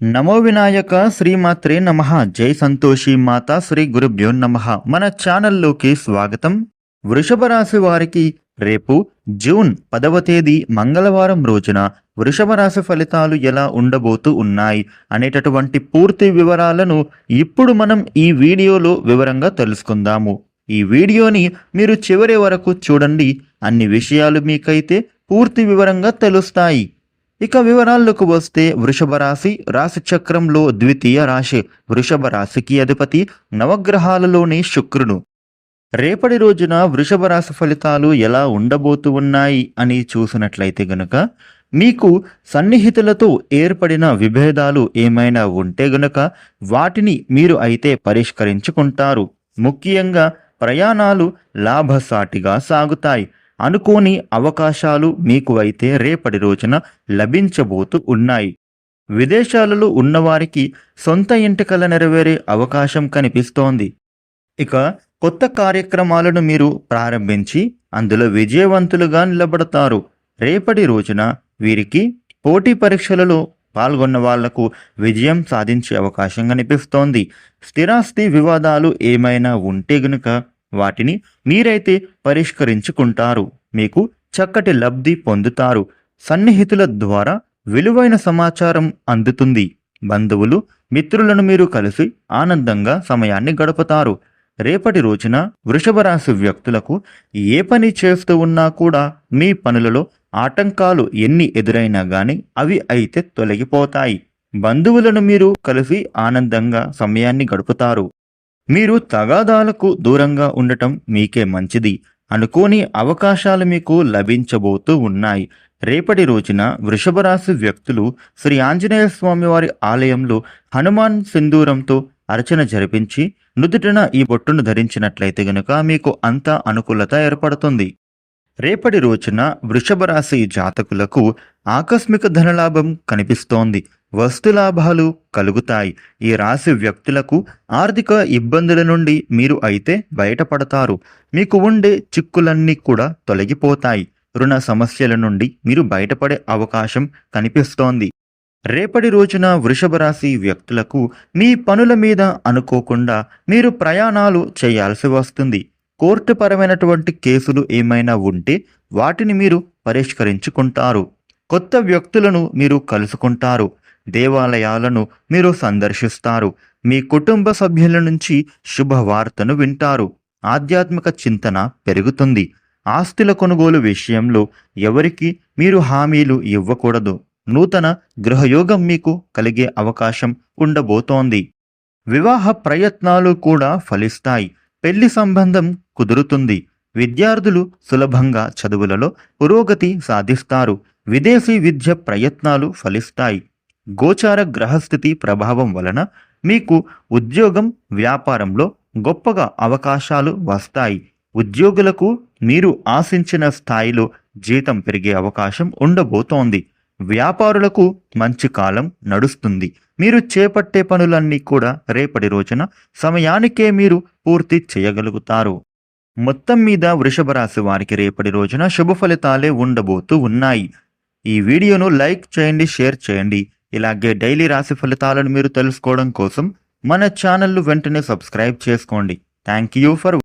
నమో వినాయక శ్రీమాత్రే నమ. జై సంతోషి మాత శ్రీ గురుభ్యో నమ. మన ఛానల్లోకి స్వాగతం. వృషభ రాశి వారికి రేపు జూన్ పదవ తేదీ మంగళవారం రోజున వృషభ రాశి ఫలితాలు ఎలా ఉండబోతూ ఉన్నాయి అనేటటువంటి పూర్తి వివరాలను ఇప్పుడు మనం ఈ వీడియోలో వివరంగా తెలుసుకుందాము. ఈ వీడియోని మీరు చివరి వరకు చూడండి. అన్ని విషయాలు మీకైతే పూర్తి వివరంగా తెలుస్తాయి. ఇక వివరాల్లోకి వస్తే వృషభ రాశి రాశి చక్రంలో ద్వితీయ రాశి. వృషభ రాశికి అధిపతి నవగ్రహాలలోని శుక్రుడు. రేపటి రోజున వృషభ రాశి ఫలితాలు ఎలా ఉండబోతూ ఉన్నాయి అని చూసినట్లయితే గనుక మీకు సన్నిహితులతో ఏర్పడిన విభేదాలు ఏమైనా ఉంటే గనుక వాటిని మీరు అయితే పరిష్కరించుకుంటారు. ముఖ్యంగా ప్రయాణాలు లాభసాటిగా సాగుతాయి. అనుకోని అవకాశాలు మీకు అయితే రేపటి రోజున లభించబోతూ ఉన్నాయి. విదేశాలలో ఉన్నవారికి సొంత ఇంటికల నెరవేరే అవకాశం కనిపిస్తోంది. ఇక కొత్త కార్యక్రమాలను మీరు ప్రారంభించి అందులో విజయవంతులుగా నిలబడతారు. రేపటి రోజున వీరికి పోటీ పరీక్షలలో పాల్గొన్న వాళ్ళకు విజయం సాధించే అవకాశం కనిపిస్తోంది. స్థిరాస్తి వివాదాలు ఏమైనా ఉంటే గనుక వాటిని మీరైతే పరిష్కరించుకుంటారు. మీకు చక్కటి లబ్ధి పొందుతారు. సన్నిహితుల ద్వారా విలువైన సమాచారం అందుతుంది. బంధువులు మిత్రులను మీరు కలిసి ఆనందంగా సమయాన్ని గడుపుతారు. రేపటి రోజున వృషభ రాశి వ్యక్తులకు ఏ పని చేస్తూ ఉన్నా కూడా మీ పనులలో ఆటంకాలు ఎన్ని ఎదురైనా గాని అవి అయితే తొలగిపోతాయి. బంధువులను మీరు కలిసి ఆనందంగా సమయాన్ని గడుపుతారు. మీరు తగాదాలకు దూరంగా ఉండటం మీకే మంచిది. అనుకోని అవకాశాలు మీకు లభించబోతూ ఉన్నాయి. రేపటి రోజున వృషభరాశి వ్యక్తులు శ్రీ ఆంజనేయ స్వామివారి ఆలయంలో హనుమాన్ సింధూరంతో అర్చన జరిపించి నుదుటిన ఈ బొట్టును ధరించినట్లయితే గనుక మీకు అంతా అనుకూలత ఏర్పడుతుంది. రేపటి రోజున వృషభరాశి జాతకులకు ఆకస్మిక ధనలాభం కనిపిస్తోంది. వస్తులాభాలు కలుగుతాయి. ఈ రాశి వ్యక్తులకు ఆర్థిక ఇబ్బందుల నుండి మీరు అయితే బయటపడతారు. మీకు ఉండే చిక్కులన్నీ కూడా తొలగిపోతాయి. రుణ సమస్యల నుండి మీరు బయటపడే అవకాశం కనిపిస్తోంది. రేపటి రోజున వృషభ రాశి వ్యక్తులకు మీ పనుల మీద అనుకోకుండా మీరు ప్రయాణాలు చేయాల్సి వస్తుంది. కోర్టుపరమైనటువంటి కేసులు ఏమైనా ఉంటే వాటిని మీరు పరిష్కరించుకుంటారు. కొత్త వ్యక్తులను మీరు కలుసుకుంటారు. దేవాలయాలను మీరు సందర్శిస్తారు. మీ కుటుంబ సభ్యుల నుంచి శుభవార్తను వింటారు. ఆధ్యాత్మిక చింతన పెరుగుతుంది. ఆస్తుల కొనుగోలు విషయంలో ఎవరికి మీరు హామీలు ఇవ్వకూడదు. నూతన గృహయోగం మీకు కలిగే అవకాశం ఉండబోతోంది. వివాహ ప్రయత్నాలు కూడా ఫలిస్తాయి. పెళ్ళి సంబంధం కుదురుతుంది. విద్యార్థులు సులభంగా చదువులలో పురోగతి సాధిస్తారు. విదేశీ విద్య ప్రయత్నాలు ఫలిస్తాయి. గోచార గ్రహస్థితి ప్రభావం వలన మీకు ఉద్యోగం వ్యాపారంలో గొప్పగా అవకాశాలు వస్తాయి. ఉద్యోగులకు మీరు ఆశించిన స్థాయిలో జీతం పెరిగే అవకాశం ఉండబోతోంది. వ్యాపారులకు మంచి కాలం నడుస్తుంది. మీరు చేపట్టే పనులన్నీ కూడా రేపటి రోజున సమయానికే మీరు పూర్తి చేయగలుగుతారు. మొత్తం మీద వృషభ రాశి వారికి రేపటి రోజున శుభ ఫలితాలే ఉండబోతూ ఉన్నాయి. ఈ వీడియోను లైక్ చేయండి షేర్ చేయండి. ఇలాగే డైలీ రాశి ఫలితాలను మీరు తెలుసుకోవడం కోసం మన ఛానల్ను వెంటనే సబ్స్క్రైబ్ చేసుకోండి. Thank you for